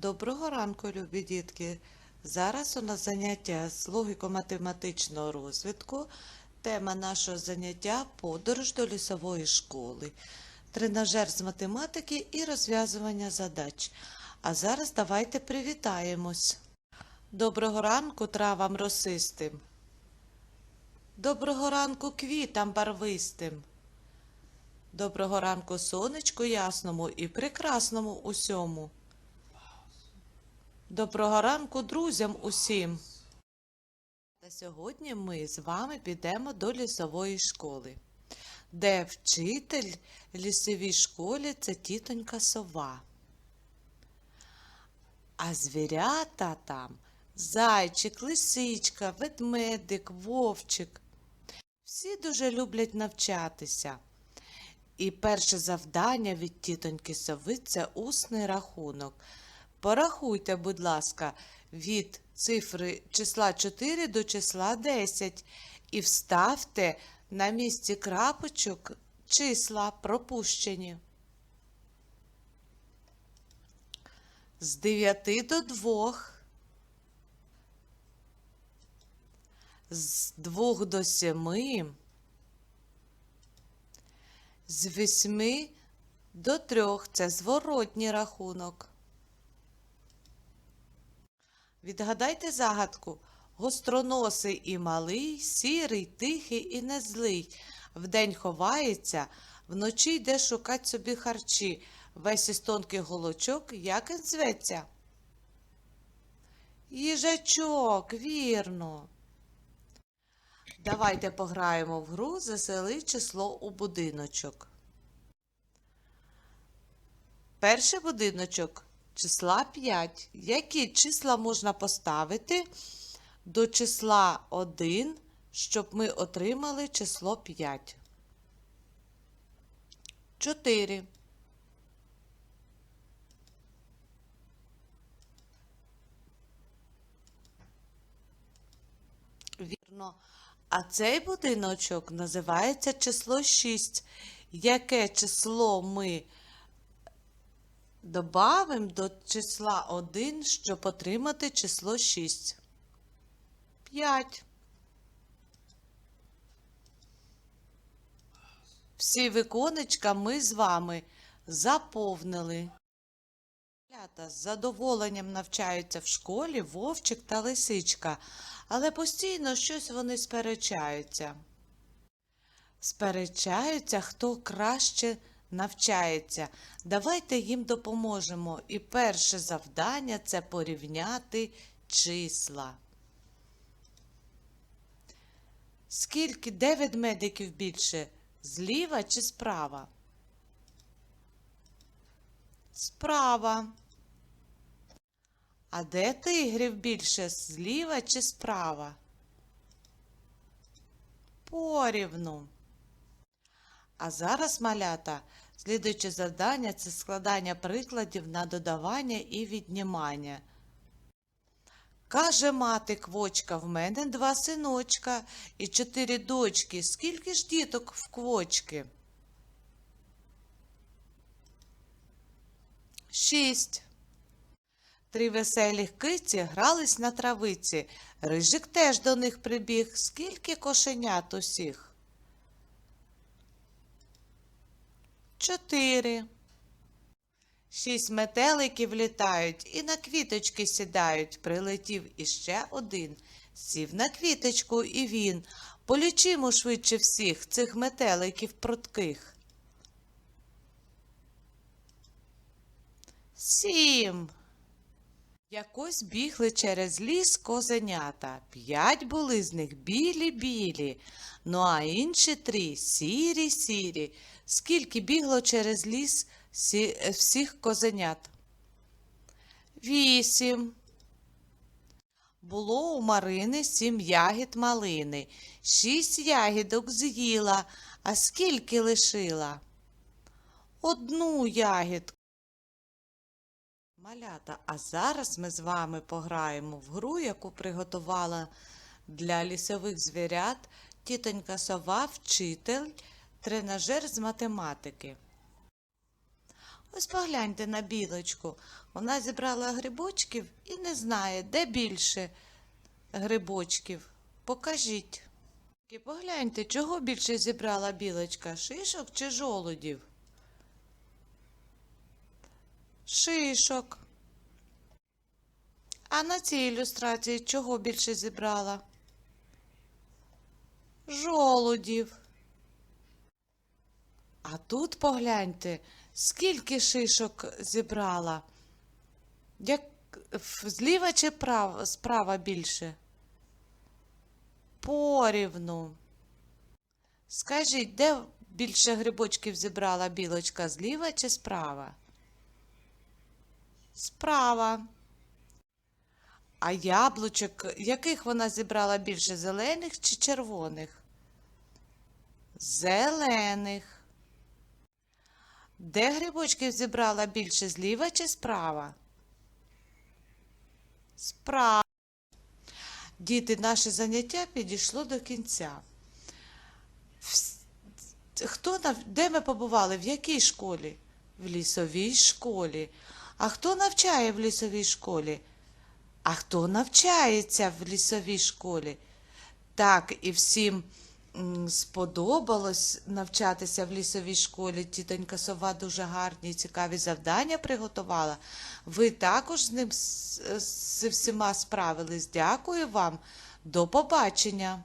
Доброго ранку, любі дітки! Зараз у нас заняття з логіко-математичного розвитку. Тема нашого заняття подорож до лісової школи, тренажер з математики і розв'язування задач. А зараз давайте привітаємось. Доброго ранку травам росистим. Доброго ранку квітам барвистим. Доброго ранку сонечку ясному і прекрасному усьому. Доброго ранку друзям усім. Та сьогодні ми з вами підемо до лісової школи, де вчитель лісовій школі це тітонька сова. А звірята там зайчик, лисичка, ведмедик, вовчик. Всі дуже люблять навчатися. І перше завдання від тітоньки сови це усний рахунок. Порахуйте, будь ласка, від цифри числа 4 до числа 10 і вставте на місці крапочок числа пропущені. З 9 до 2. З 2 до 7. З 8 до 3 це зворотній рахунок. Відгадайте загадку. Гостроносий і малий, сірий, тихий і незлий. Вдень ховається, вночі йде шукать собі харчі. Весь із тонких голочок, як він зветься? Їжачок, вірно. Давайте пограємо в гру засели число у будиночок. Перший будиночок числа 5. Які числа можна поставити до числа 1, щоб ми отримали число 5? 4. Вірно. А цей будиночок називається число 6. Яке число ми Добавимо до числа 1, щоб отримати число 6. 5. Всі віконечка ми з вами заповнили. З задоволенням навчаються в школі вовчик та лисичка, але постійно щось вони сперечаються. Сперечаються, хто краще навчається. Давайте їм допоможемо. І перше завдання це порівняти числа. Скільки, де ведмедиків більше? Зліва чи справа? Справа. А де тигрів більше? Зліва чи справа? Порівну. А зараз, малята, слідуюче завдання це складання прикладів на додавання і віднімання. Каже мати квочка, в мене два синочка і чотири дочки. Скільки ж діток в квочки? Шість. Три веселих киці грались на травиці. Рижик теж до них прибіг. Скільки кошенят усіх? Чотири. Шість метеликів літають і на квіточки сідають. Прилетів іще один. Сів на квіточку і він. Полічимо швидше всіх цих метеликів прутких. Сім. Якось бігли через ліс козенята. П'ять були з них білі-білі, ну а інші три сірі-сірі. Скільки бігло через ліс всіх козенят? Вісім. Було у Марини сім ягід малини. Шість ягідок з'їла, а скільки лишила? Одну ягідку. Малята, а зараз ми з вами пограємо в гру, яку приготувала для лісових звірят тітонька сова, вчитель, тренажер з математики. Ось погляньте на білочку. Вона зібрала грибочків і не знає, де більше грибочків. Покажіть. І погляньте, чого більше зібрала білочка, шишок чи жолудів? Шишок. А на цій ілюстрації чого більше зібрала? Жолудів. А тут погляньте, скільки шишок зібрала. Як зліва чи прав, справа більше? Порівну. Скажіть, де більше грибочків зібрала білочка, зліва чи справа? Справа. А яблучок, яких вона зібрала більше, зелених чи червоних? Зелених. Де грибочків зібрала більше, зліва чи справа? Справа. Діти, наше заняття підійшло до кінця. Хто нав- де ми побували? В якій школі? В лісовій школі. А хто навчає в лісовій школі? А хто навчається в лісовій школі? Так, і всім сподобалось навчатися в лісовій школі. Тітонька сова дуже гарні і цікаві завдання приготувала. Ви також з ним з, з всіма справились. Дякую вам. До побачення.